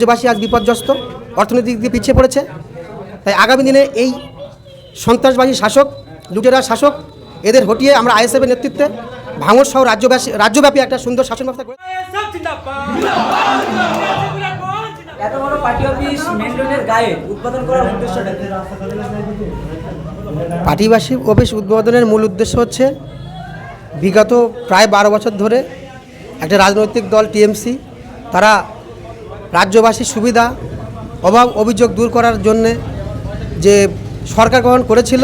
রাজ্যবাসী আজ বিপর্যস্ত অর্থনৈতিক দিক পিছিয়ে পড়েছে। তাই আগামী দিনে এই সন্ত্রাসবাদী শাসক লুটেরা শাসক এদের হটিয়ে আমরা আইএসএফের নেতৃত্বে ভাঙর সহ রাজ্যবাসী রাজ্যব্যাপী একটা সুন্দর শাসন ব্যবস্থা করে পার্টিবাসী অফিস উদ্বোধনের মূল উদ্দেশ্য হচ্ছে বিগত প্রায় বারো বছর ধরে একটা রাজনৈতিক দল টিএমসি তারা রাজ্যবাসীর সুবিধা, অভাব, অভিযোগ দূর করার জন্যে যে সরকার গ্রহণ করেছিল,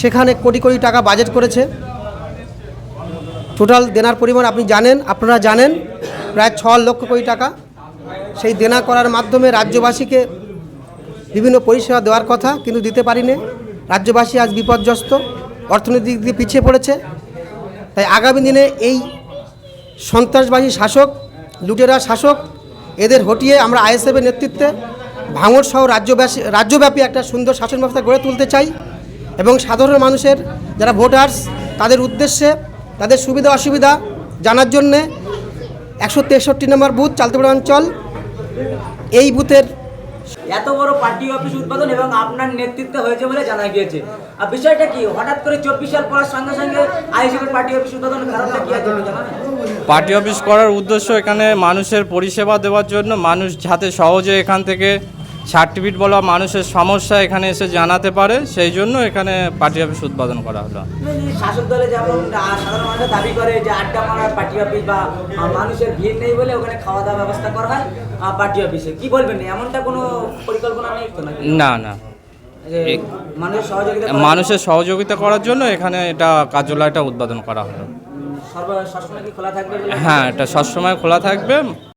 সেখানে কোটি কোটি টাকা বাজেট করেছে। টোটাল দেনার পরিমাণ আপনি জানেন, আপনারা জানেন, প্রায় ছ লক্ষ কোটি টাকা। সেই দেনা করার মাধ্যমে রাজ্যবাসীকে বিভিন্ন পরিষেবা দেওয়ার কথা কিন্তু দিতে পারিনি। রাজ্যবাসী আজ বিপর্যস্ত অর্থনৈতিক দিকে পিছিয়ে পড়েছে। তাই আগামী দিনে এই সন্ত্রাসবাদী শাসক, লুটেরা শাসক এদের হটিয়ে আমরা আইএসএফের নেতৃত্বে ভাঙড় সহ রাজ্যবাসী রাজ্যব্যাপী একটা সুন্দর শাসন ব্যবস্থা গড়ে তুলতে চাই এবং সাধারণ মানুষের যারা ভোটার্স, তাদের উদ্দেশ্যে তাদের সুবিধা অসুবিধা জানার জন্যে একশো তেষট্টি নম্বর বুথ চালতেপাড়া অঞ্চল, এই বুথের এত বড় পার্টি অফিস উদ্বোধন এবং আপনার নেতৃত্বে হয়েছে বলে জানা গিয়েছে। আর বিষয়টা কি? হঠাৎ করে চব্বিশ সাল পড়ার সঙ্গে সঙ্গে আইসিএফের পার্টি অফিস উদ্বোধনের কারণটা কি জানাবেন পার্টি অফিস করার উদ্দেশ্য এখানে মানুষের পরিষেবা দেওয়ার জন্য মানুষ যাতে সহজে এখান থেকে সার্টিফিকেট বলা মানুষের সমস্যা এখানে এসে জানাতে পারে সেই জন্য এখানে পার্টি অফিস উদ্বোধন করা হলো। শাসক দলে যেমন সাধারণ মানুষ দাবি করে যে আড্ডা মারার পার্টি অফিস বা মানুষের ভিড় নেই বলে ওখানে খাওয়া দাওয়া ব্যবস্থা করা হয় পার্টি অফিসে। কি বলবেন এমনটা কোনো পরিকল্পনা নেই তো না না। মানুষের সহযোগিতা করার মানুষের সহযোগিতা করার জন্য এখানে এটা কার্যালয়টা উদ্বোধন করা হলো। হ্যাঁ? এটা সবসময় খোলা থাকবে।